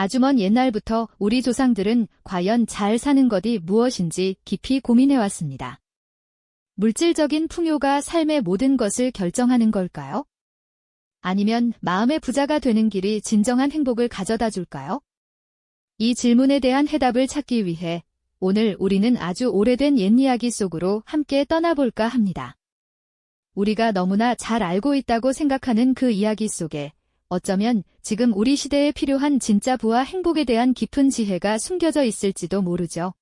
아주 먼 옛날부터 우리 조상들은 과연 잘 사는 것이 무엇인지 깊이 고민해왔습니다. 물질적인 풍요가 삶의 모든 것을 결정하는 걸까요? 아니면 마음의 부자가 되는 길이 진정한 행복을 가져다 줄까요? 이 질문에 대한 해답을 찾기 위해 오늘 우리는 아주 오래된 옛 이야기 속으로 함께 떠나볼까 합니다. 우리가 너무나 잘 알고 있다고 생각하는 그 이야기 속에 어쩌면 지금 우리 시대에 필요한 진짜 부와 행복에 대한 깊은 지혜가 숨겨져 있을지도 모르죠.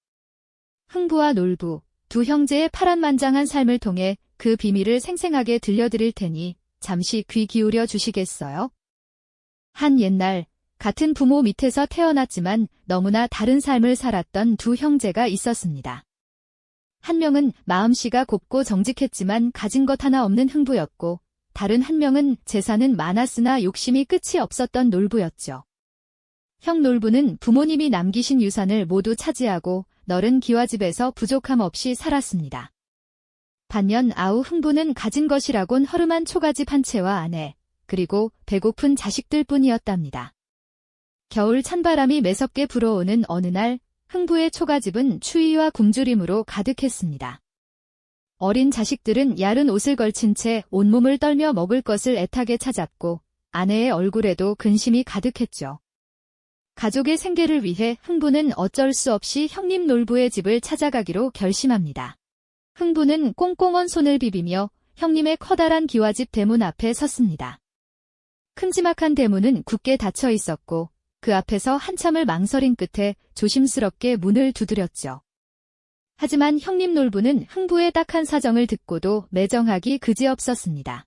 흥부와 놀부, 두 형제의 파란만장한 삶을 통해 그 비밀을 생생하게 들려드릴 테니 잠시 귀 기울여 주시겠어요? 한 옛날, 같은 부모 밑에서 태어났지만 너무나 다른 삶을 살았던 두 형제가 있었습니다. 한 명은 마음씨가 곱고 정직했지만 가진 것 하나 없는 흥부였고, 다른 한 명은 재산은 많았으나 욕심이 끝이 없었던 놀부였죠. 형 놀부는 부모님이 남기신 유산을 모두 차지하고 너른 기와집에서 부족함 없이 살았습니다. 반면 아우 흥부는 가진 것이라곤 허름한 초가집 한 채와 아내, 그리고 배고픈 자식들 뿐이었답니다. 겨울 찬바람이 매섭게 불어오는 어느 날 흥부의 초가집은 추위와 굶주림으로 가득했습니다. 어린 자식들은 야른 옷을 걸친 채 온몸을 떨며 먹을 것을 애타게 찾았고 아내의 얼굴에도 근심이 가득했죠. 가족의 생계를 위해 흥부는 어쩔 수 없이 형님 놀부의 집을 찾아가기로 결심합니다. 흥부는 꽁꽁언 손을 비비며 형님의 커다란 기와집 대문 앞에 섰습니다. 큼지막한 대문은 굳게 닫혀 있었고 그 앞에서 한참을 망설인 끝에 조심스럽게 문을 두드렸죠. 하지만 형님 놀부는 흥부의 딱한 사정을 듣고도 매정하기 그지없었습니다.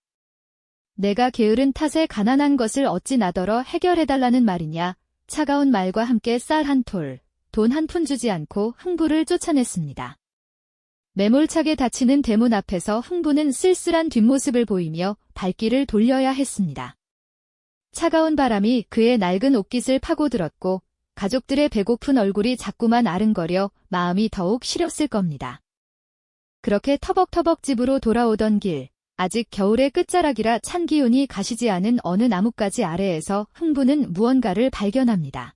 내가 게으른 탓에 가난한 것을 어찌 나더러 해결해달라는 말이냐 차가운 말과 함께 쌀 한 톨, 돈 한 푼 주지 않고 흥부를 쫓아냈습니다. 매몰차게 닫히는 대문 앞에서 흥부는 쓸쓸한 뒷모습을 보이며 발길을 돌려야 했습니다. 차가운 바람이 그의 낡은 옷깃을 파고들었고 가족들의 배고픈 얼굴이 자꾸만 아른거려 마음이 더욱 시렸을 겁니다. 그렇게 터벅터벅 집으로 돌아오던 길, 아직 겨울의 끝자락이라 찬 기운이 가시지 않은 어느 나뭇가지 아래에서 흥부는 무언가를 발견합니다.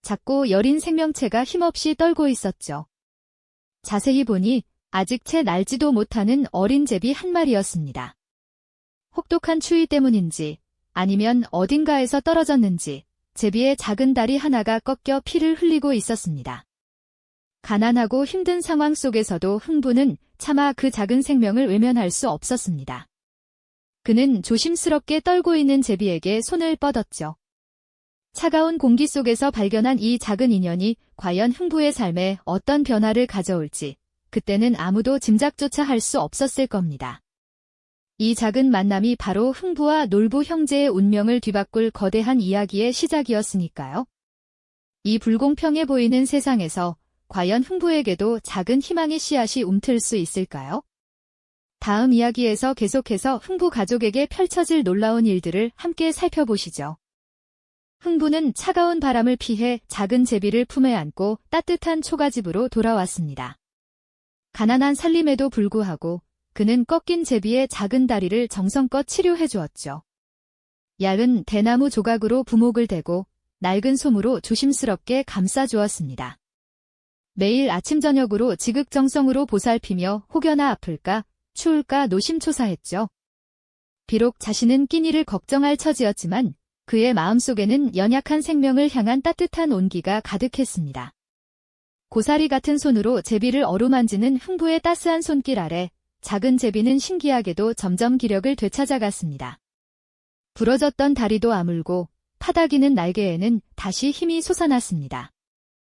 작고 여린 생명체가 힘없이 떨고 있었죠. 자세히 보니 아직 채 날지도 못하는 어린 제비 한 마리였습니다. 혹독한 추위 때문인지 아니면 어딘가에서 떨어졌는지 제비의 작은 다리 하나가 꺾여 피를 흘리고 있었습니다. 가난하고 힘든 상황 속에서도 흥부는 차마 그 작은 생명을 외면할 수 없었습니다. 그는 조심스럽게 떨고 있는 제비에게 손을 뻗었죠. 차가운 공기 속에서 발견한 이 작은 인연이 과연 흥부의 삶에 어떤 변화를 가져올지 그때는 아무도 짐작조차 할 수 없었을 겁니다. 이 작은 만남이 바로 흥부와 놀부 형제의 운명을 뒤바꿀 거대한 이야기의 시작이었으니까요. 이 불공평해 보이는 세상에서 과연 흥부에게도 작은 희망의 씨앗이 움틀 수 있을까요? 다음 이야기에서 계속해서 흥부 가족에게 펼쳐질 놀라운 일들을 함께 살펴보시죠. 흥부는 차가운 바람을 피해 작은 제비를 품에 안고 따뜻한 초가집으로 돌아왔습니다. 가난한 살림에도 불구하고 그는 꺾인 제비의 작은 다리를 정성껏 치료해 주었죠. 얇은 대나무 조각으로 부목을 대고 낡은 솜으로 조심스럽게 감싸 주었습니다. 매일 아침 저녁으로 지극정성으로 보살피며 혹여나 아플까 추울까 노심초사했죠. 비록 자신은 끼니를 걱정할 처지였지만 그의 마음속에는 연약한 생명을 향한 따뜻한 온기가 가득했습니다. 고사리 같은 손으로 제비를 어루만지는 흥부의 따스한 손길 아래 작은 제비는 신기하게도 점점 기력을 되찾아갔습니다. 부러졌던 다리도 아물고 파닥이는 날개에는 다시 힘이 솟아났습니다.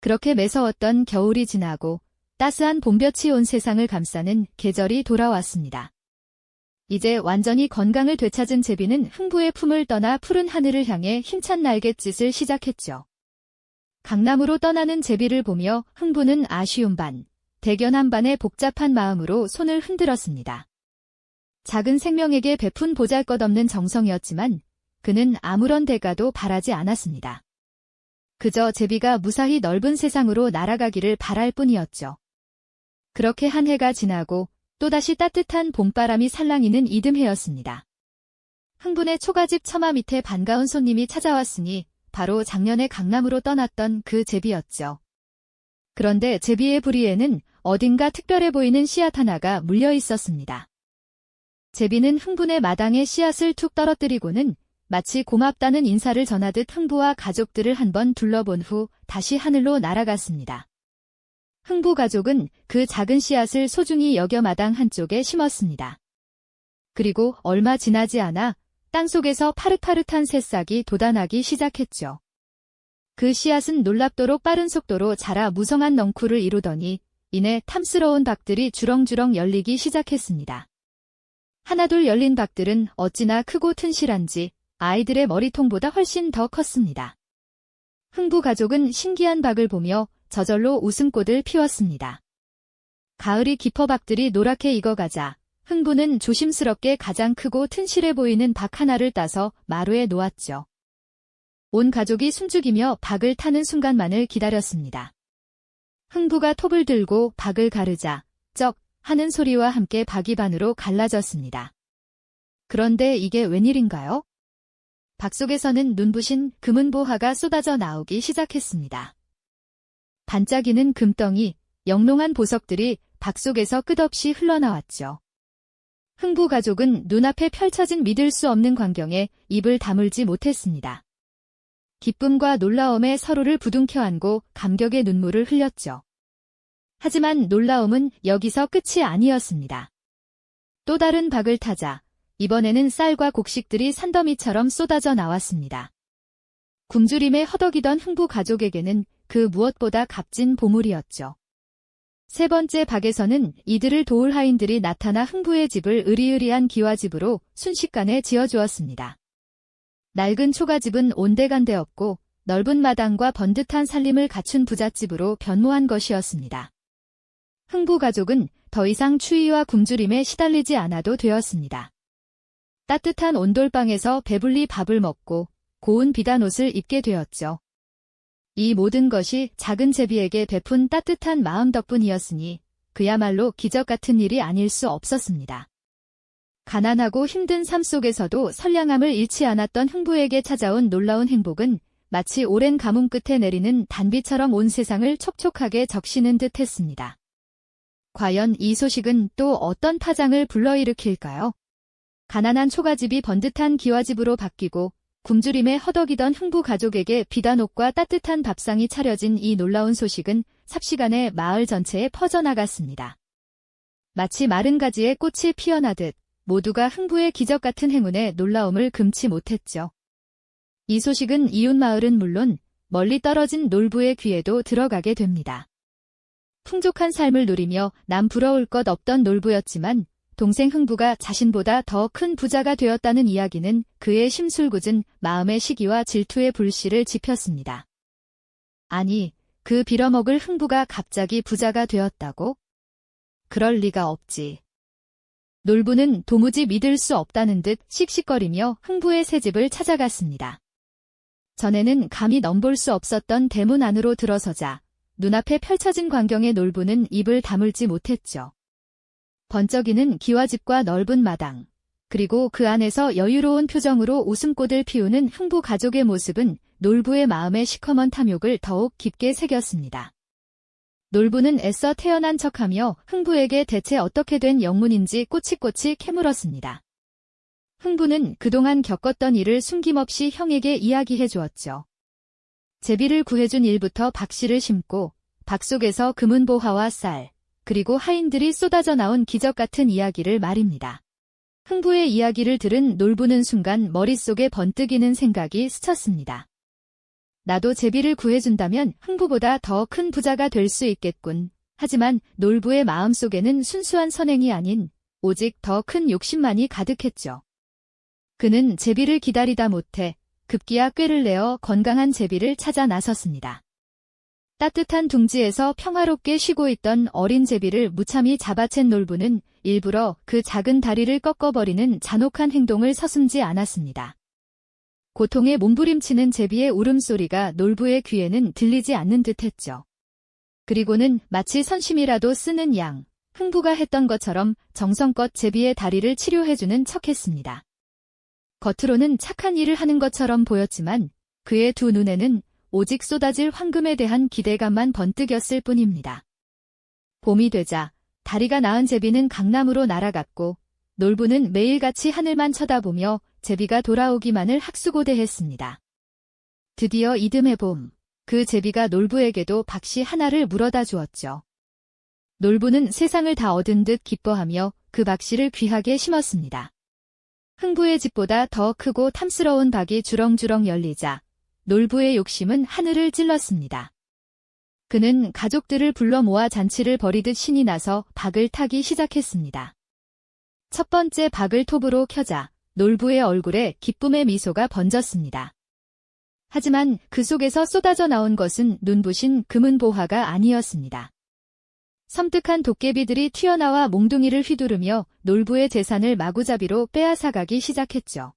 그렇게 매서웠던 겨울이 지나고 따스한 봄볕이 온 세상을 감싸는 계절이 돌아왔습니다. 이제 완전히 건강을 되찾은 제비는 흥부의 품을 떠나 푸른 하늘을 향해 힘찬 날갯짓을 시작했죠. 강남으로 떠나는 제비를 보며 흥부는 아쉬움 반, 대견 한 반의 복잡한 마음으로 손을 흔들었습니다. 작은 생명에게 베푼 보잘것없는 정성이었지만 그는 아무런 대가도 바라지 않았습니다. 그저 제비가 무사히 넓은 세상으로 날아가기를 바랄 뿐이었죠. 그렇게 한 해가 지나고 또다시 따뜻한 봄바람이 살랑이는 이듬해였습니다. 흥분의 초가집 처마 밑에 반가운 손님이 찾아왔으니 바로 작년에 강남으로 떠났던 그 제비였죠. 그런데 제비의 부리에는 어딘가 특별해 보이는 씨앗 하나가 물려 있었습니다. 제비는 흥분의 마당에 씨앗을 툭 떨어뜨리고는 마치 고맙다는 인사를 전하듯 흥부와 가족들을 한번 둘러본 후 다시 하늘로 날아갔습니다. 흥부 가족은 그 작은 씨앗을 소중히 여겨 마당 한쪽에 심었습니다. 그리고 얼마 지나지 않아 땅속에서 파릇파릇한 새싹이 돋아나기 시작했죠. 그 씨앗은 놀랍도록 빠른 속도로 자라 무성한 넝쿨을 이루더니 이내 탐스러운 박들이 주렁주렁 열리기 시작했습니다. 하나둘 열린 박들은 어찌나 크고 튼실한지 아이들의 머리통보다 훨씬 더 컸습니다. 흥부 가족은 신기한 박을 보며 저절로 웃음꽃을 피웠습니다. 가을이 깊어 박들이 노랗게 익어가자 흥부는 조심스럽게 가장 크고 튼실해 보이는 박 하나를 따서 마루에 놓았죠. 온 가족이 숨죽이며 박을 타는 순간만을 기다렸습니다. 흥부가 톱을 들고 박을 가르자 쩍 하는 소리와 함께 박이 반으로 갈라졌습니다. 그런데 이게 웬일인가요? 박 속에서는 눈부신 금은보화가 쏟아져 나오기 시작했습니다. 반짝이는 금덩이, 영롱한 보석들이 박 속에서 끝없이 흘러나왔죠. 흥부 가족은 눈앞에 펼쳐진 믿을 수 없는 광경에 입을 다물지 못했습니다. 기쁨과 놀라움에 서로를 부둥켜 안고 감격의 눈물을 흘렸죠. 하지만 놀라움은 여기서 끝이 아니었습니다. 또 다른 박을 타자 이번에는 쌀과 곡식들이 산더미처럼 쏟아져 나왔습니다. 굶주림에 허덕이던 흥부 가족에게는 그 무엇보다 값진 보물이었죠. 세 번째 박에서는 이들을 도울 하인들이 나타나 흥부의 집을 으리으리한 기와집으로 순식간에 지어주었습니다. 낡은 초가집은 온데간데 없고 넓은 마당과 번듯한 살림을 갖춘 부잣집으로 변모한 것이었습니다. 흥부 가족은 더 이상 추위와 굶주림에 시달리지 않아도 되었습니다. 따뜻한 온돌방에서 배불리 밥을 먹고 고운 비단 옷을 입게 되었죠. 이 모든 것이 작은 제비에게 베푼 따뜻한 마음 덕분이었으니 그야말로 기적 같은 일이 아닐 수 없었습니다. 가난하고 힘든 삶 속에서도 선량함을 잃지 않았던 흥부에게 찾아온 놀라운 행복은 마치 오랜 가뭄 끝에 내리는 단비처럼 온 세상을 촉촉하게 적시는 듯 했습니다. 과연 이 소식은 또 어떤 파장을 불러일으킬까요? 가난한 초가집이 번듯한 기와집으로 바뀌고 굶주림에 허덕이던 흥부 가족에게 비단옷과 따뜻한 밥상이 차려진 이 놀라운 소식은 삽시간에 마을 전체에 퍼져나갔습니다. 마치 마른 가지에 꽃이 피어나듯 모두가 흥부의 기적 같은 행운에 놀라움을 금치 못했죠. 이 소식은 이웃 마을은 물론 멀리 떨어진 놀부의 귀에도 들어가게 됩니다. 풍족한 삶을 누리며 남 부러울 것 없던 놀부였지만 동생 흥부가 자신보다 더 큰 부자가 되었다는 이야기는 그의 심술궂은 마음의 시기와 질투의 불씨를 지폈습니다. 아니, 그 빌어먹을 흥부가 갑자기 부자가 되었다고? 그럴 리가 없지. 놀부는 도무지 믿을 수 없다는 듯 씩씩거리며 흥부의 새 집을 찾아갔습니다. 전에는 감히 넘볼 수 없었던 대문 안으로 들어서자 눈앞에 펼쳐진 광경에 놀부는 입을 다물지 못했죠. 번쩍이는 기와집과 넓은 마당, 그리고 그 안에서 여유로운 표정으로 웃음꽃을 피우는 흥부 가족의 모습은 놀부의 마음에 시커먼 탐욕을 더욱 깊게 새겼습니다. 놀부는 애써 태어난 척하며 흥부에게 대체 어떻게 된 영문인지 꼬치꼬치 캐물었습니다. 흥부는 그동안 겪었던 일을 숨김없이 형에게 이야기해 주었죠. 제비를 구해준 일부터 박씨를 심고 박 속에서 금은보화와 쌀, 그리고 하인들이 쏟아져 나온 기적 같은 이야기를 말입니다. 흥부의 이야기를 들은 놀부는 순간 머릿속에 번뜩이는 생각이 스쳤습니다. 나도 제비를 구해준다면 흥부보다 더 큰 부자가 될 수 있겠군. 하지만 놀부의 마음속에는 순수한 선행이 아닌 오직 더 큰 욕심만이 가득했죠. 그는 제비를 기다리다 못해 급기야 꾀를 내어 건강한 제비를 찾아 나섰습니다. 따뜻한 둥지에서 평화롭게 쉬고 있던 어린 제비를 무참히 잡아챈 놀부는 일부러 그 작은 다리를 꺾어버리는 잔혹한 행동을 서슴지 않았습니다. 고통에 몸부림치는 제비의 울음소리가 놀부의 귀에는 들리지 않는 듯했죠. 그리고는 마치 선심이라도 쓰는 양, 흥부가 했던 것처럼 정성껏 제비의 다리를 치료해주는 척했습니다. 겉으로는 착한 일을 하는 것처럼 보였지만 그의 두 눈에는 오직 쏟아질 황금에 대한 기대감만 번뜩였을 뿐입니다. 봄이 되자 다리가 나은 제비는 강남으로 날아갔고 놀부는 매일같이 하늘만 쳐다보며 제비가 돌아오기만을 학수고대했습니다. 드디어 이듬해 봄, 그 제비가 놀부에게도 박씨 하나를 물어다 주었죠. 놀부는 세상을 다 얻은 듯 기뻐하며 그 박씨를 귀하게 심었습니다. 흥부의 집보다 더 크고 탐스러운 박이 주렁주렁 열리자 놀부의 욕심은 하늘을 찔렀습니다. 그는 가족들을 불러 모아 잔치를 벌이듯 신이 나서 박을 타기 시작했습니다. 첫 번째 박을 톱으로 켜자 놀부의 얼굴에 기쁨의 미소가 번졌습니다. 하지만 그 속에서 쏟아져 나온 것은 눈부신 금은 보화가 아니었습니다. 섬뜩한 도깨비들이 튀어나와 몽둥이를 휘두르며 놀부의 재산을 마구잡이로 빼앗아가기 시작했죠.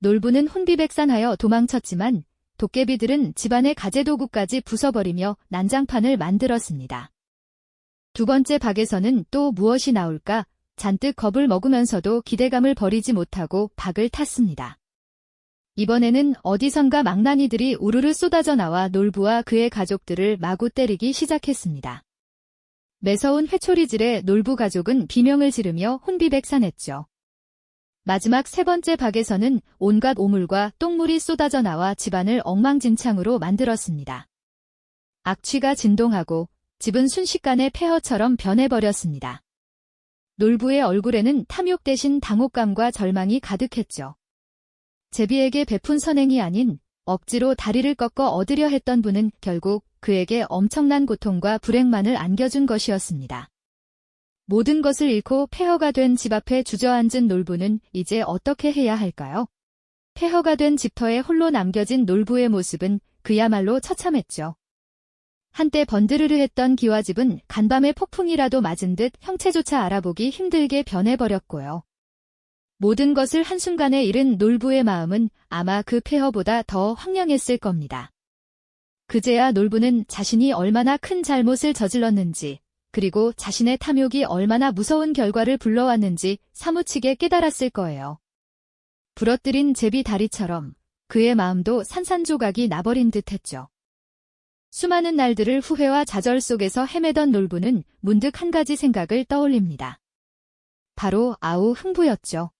놀부는 혼비백산하여 도망쳤지만 도깨비들은 집안의 가재도구까지 부숴버리며 난장판을 만들었습니다. 두 번째 박에서는 또 무엇이 나올까 잔뜩 겁을 먹으면서도 기대감을 버리지 못하고 박을 탔습니다. 이번에는 어디선가 망나니들이 우르르 쏟아져 나와 놀부와 그의 가족들을 마구 때리기 시작했습니다. 매서운 회초리질에 놀부 가족은 비명을 지르며 혼비백산했죠. 마지막 세 번째 박에서는 온갖 오물과 똥물이 쏟아져 나와 집안을 엉망진창으로 만들었습니다. 악취가 진동하고 집은 순식간에 폐허처럼 변해버렸습니다. 놀부의 얼굴에는 탐욕 대신 당혹감과 절망이 가득했죠. 제비에게 베푼 선행이 아닌 억지로 다리를 꺾어 얻으려 했던 분은 결국 그에게 엄청난 고통과 불행만을 안겨준 것이었습니다. 모든 것을 잃고 폐허가 된 집 앞에 주저앉은 놀부는 이제 어떻게 해야 할까요? 폐허가 된 집터에 홀로 남겨진 놀부의 모습은 그야말로 처참했죠. 한때 번드르르 했던 기와집은 간밤에 폭풍이라도 맞은 듯 형체조차 알아보기 힘들게 변해버렸고요. 모든 것을 한순간에 잃은 놀부의 마음은 아마 그 폐허보다 더 황량했을 겁니다. 그제야 놀부는 자신이 얼마나 큰 잘못을 저질렀는지, 그리고 자신의 탐욕이 얼마나 무서운 결과를 불러왔는지 사무치게 깨달았을 거예요. 부러뜨린 제비 다리처럼 그의 마음도 산산조각이 나버린 듯 했죠. 수많은 날들을 후회와 좌절 속에서 헤매던 놀부는 문득 한 가지 생각을 떠올립니다. 바로 아우 흥부였죠.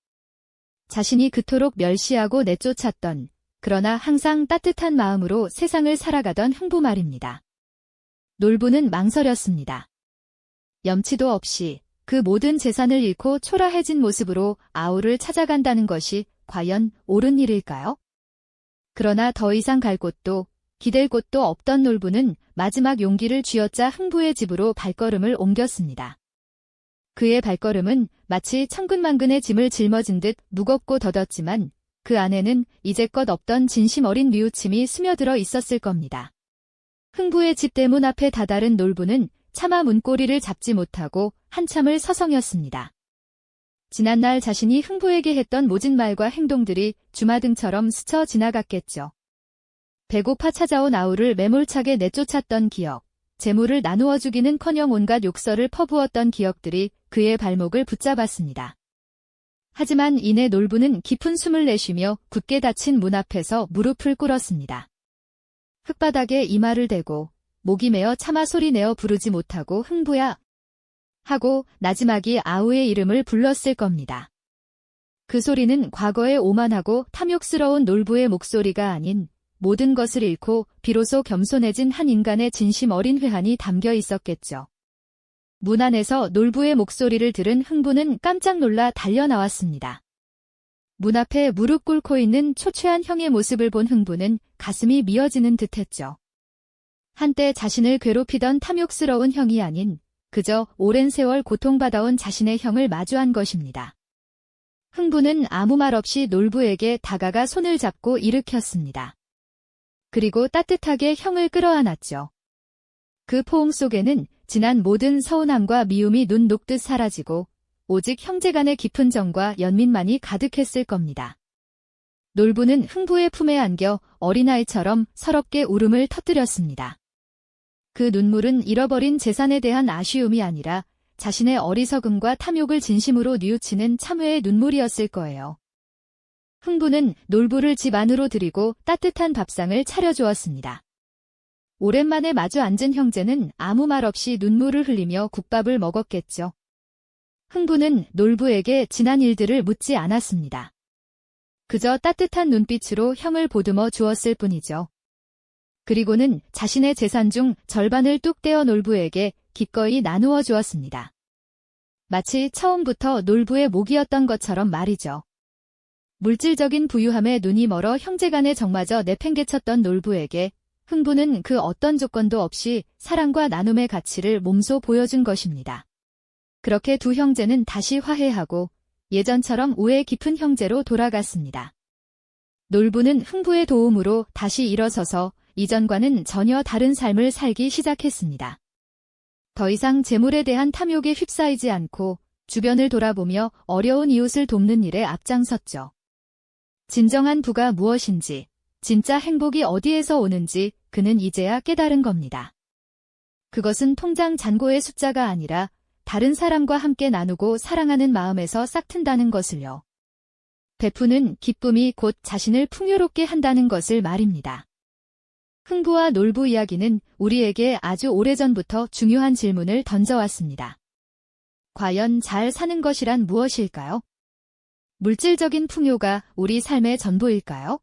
자신이 그토록 멸시하고 내쫓았던 그러나 항상 따뜻한 마음으로 세상을 살아가던 흥부 말입니다. 놀부는 망설였습니다. 염치도 없이 그 모든 재산을 잃고 초라해진 모습으로 아우를 찾아간다는 것이 과연 옳은 일일까요? 그러나 더 이상 갈 곳도 기댈 곳도 없던 놀부는 마지막 용기를 쥐어짜 흥부의 집으로 발걸음을 옮겼습니다. 그의 발걸음은 마치 천근만근의 짐을 짊어진 듯 무겁고 더뎠지만 그 안에는 이제껏 없던 진심 어린 뉘우침이 스며들어 있었을 겁니다. 흥부의 집 대문 앞에 다다른 놀부는 차마 문고리를 잡지 못하고 한참을 서성였습니다. 지난날 자신이 흥부에게 했던 모진 말과 행동들이 주마등처럼 스쳐 지나갔겠죠. 배고파 찾아온 아우를 매몰차게 내쫓았던 기억, 재물을 나누어 주기는커녕 온갖 욕설을 퍼부었던 기억들이 그의 발목을 붙잡았습니다. 하지만 이내 놀부는 깊은 숨을 내쉬며 굳게 닫힌 문 앞에서 무릎을 꿇었습니다. 흙바닥에 이마를 대고 목이 메어 차마 소리 내어 부르지 못하고 흥부야 하고 나지막이 아우의 이름을 불렀을 겁니다. 그 소리는 과거의 오만하고 탐욕스러운 놀부의 목소리가 아닌 모든 것을 잃고 비로소 겸손해진 한 인간의 진심 어린 회한이 담겨 있었겠죠. 문 안에서 놀부의 목소리를 들은 흥부는 깜짝 놀라 달려나왔습니다. 문 앞에 무릎 꿇고 있는 초췌한 형의 모습을 본 흥부는 가슴이 미어지는 듯했죠. 한때 자신을 괴롭히던 탐욕스러운 형이 아닌 그저 오랜 세월 고통받아온 자신의 형을 마주한 것입니다. 흥부는 아무 말 없이 놀부에게 다가가 손을 잡고 일으켰습니다. 그리고 따뜻하게 형을 끌어안았죠. 그 포옹 속에는 지난 모든 서운함과 미움이 눈 녹듯 사라지고 오직 형제 간의 깊은 정과 연민만이 가득했을 겁니다. 놀부는 흥부의 품에 안겨 어린아이처럼 서럽게 울음을 터뜨렸습니다. 그 눈물은 잃어버린 재산에 대한 아쉬움이 아니라 자신의 어리석음과 탐욕을 진심으로 뉘우치는 참회의 눈물이었을 거예요. 흥부는 놀부를 집 안으로 들이고 따뜻한 밥상을 차려주었습니다. 오랜만에 마주 앉은 형제는 아무 말 없이 눈물을 흘리며 국밥을 먹었겠죠. 흥부는 놀부에게 지난 일들을 묻지 않았습니다. 그저 따뜻한 눈빛으로 형을 보듬어 주었을 뿐이죠. 그리고는 자신의 재산 중 절반을 뚝 떼어 놀부에게 기꺼이 나누어 주었습니다. 마치 처음부터 놀부의 목이었던 것처럼 말이죠. 물질적인 부유함에 눈이 멀어 형제간의 정마저 내팽개쳤던 놀부에게 흥부는 그 어떤 조건도 없이 사랑과 나눔의 가치를 몸소 보여준 것입니다. 그렇게 두 형제는 다시 화해하고 예전처럼 우애 깊은 형제로 돌아갔습니다. 놀부는 흥부의 도움으로 다시 일어서서 이전과는 전혀 다른 삶을 살기 시작했습니다. 더 이상 재물에 대한 탐욕에 휩싸이지 않고 주변을 돌아보며 어려운 이웃을 돕는 일에 앞장섰죠. 진정한 부가 무엇인지, 진짜 행복이 어디에서 오는지 그는 이제야 깨달은 겁니다. 그것은 통장 잔고의 숫자가 아니라 다른 사람과 함께 나누고 사랑하는 마음에서 싹튼다는 것을요. 베푸는 기쁨이 곧 자신을 풍요롭게 한다는 것을 말입니다. 흥부와 놀부 이야기는 우리에게 아주 오래전부터 중요한 질문을 던져왔습니다. 과연 잘 사는 것이란 무엇일까요? 물질적인 풍요가 우리 삶의 전부일까요?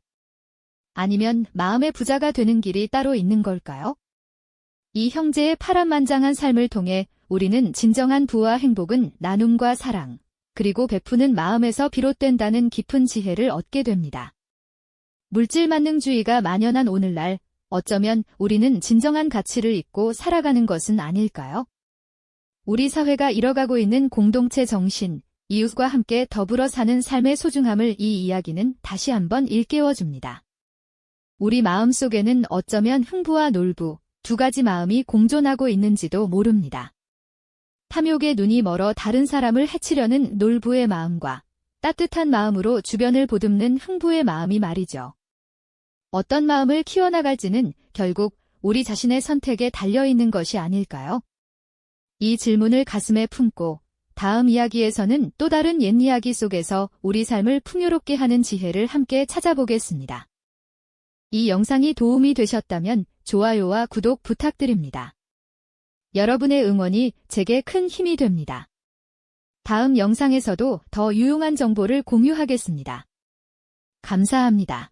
아니면 마음의 부자가 되는 길이 따로 있는 걸까요? 이 형제의 파란만장한 삶을 통해 우리는 진정한 부와 행복은 나눔과 사랑, 그리고 베푸는 마음에서 비롯된다는 깊은 지혜를 얻게 됩니다. 물질 만능주의가 만연한 오늘날 어쩌면 우리는 진정한 가치를 잊고 살아가는 것은 아닐까요? 우리 사회가 잃어가고 있는 공동체 정신, 이웃과 함께 더불어 사는 삶의 소중함을 이 이야기는 다시 한번 일깨워줍니다. 우리 마음 속에는 어쩌면 흥부와 놀부, 두 가지 마음이 공존하고 있는지도 모릅니다. 탐욕의 눈이 멀어 다른 사람을 해치려는 놀부의 마음과 따뜻한 마음으로 주변을 보듬는 흥부의 마음이 말이죠. 어떤 마음을 키워나갈지는 결국 우리 자신의 선택에 달려있는 것이 아닐까요? 이 질문을 가슴에 품고 다음 이야기에서는 또 다른 옛 이야기 속에서 우리 삶을 풍요롭게 하는 지혜를 함께 찾아보겠습니다. 이 영상이 도움이 되셨다면 좋아요와 구독 부탁드립니다. 여러분의 응원이 제게 큰 힘이 됩니다. 다음 영상에서도 더 유용한 정보를 공유하겠습니다. 감사합니다.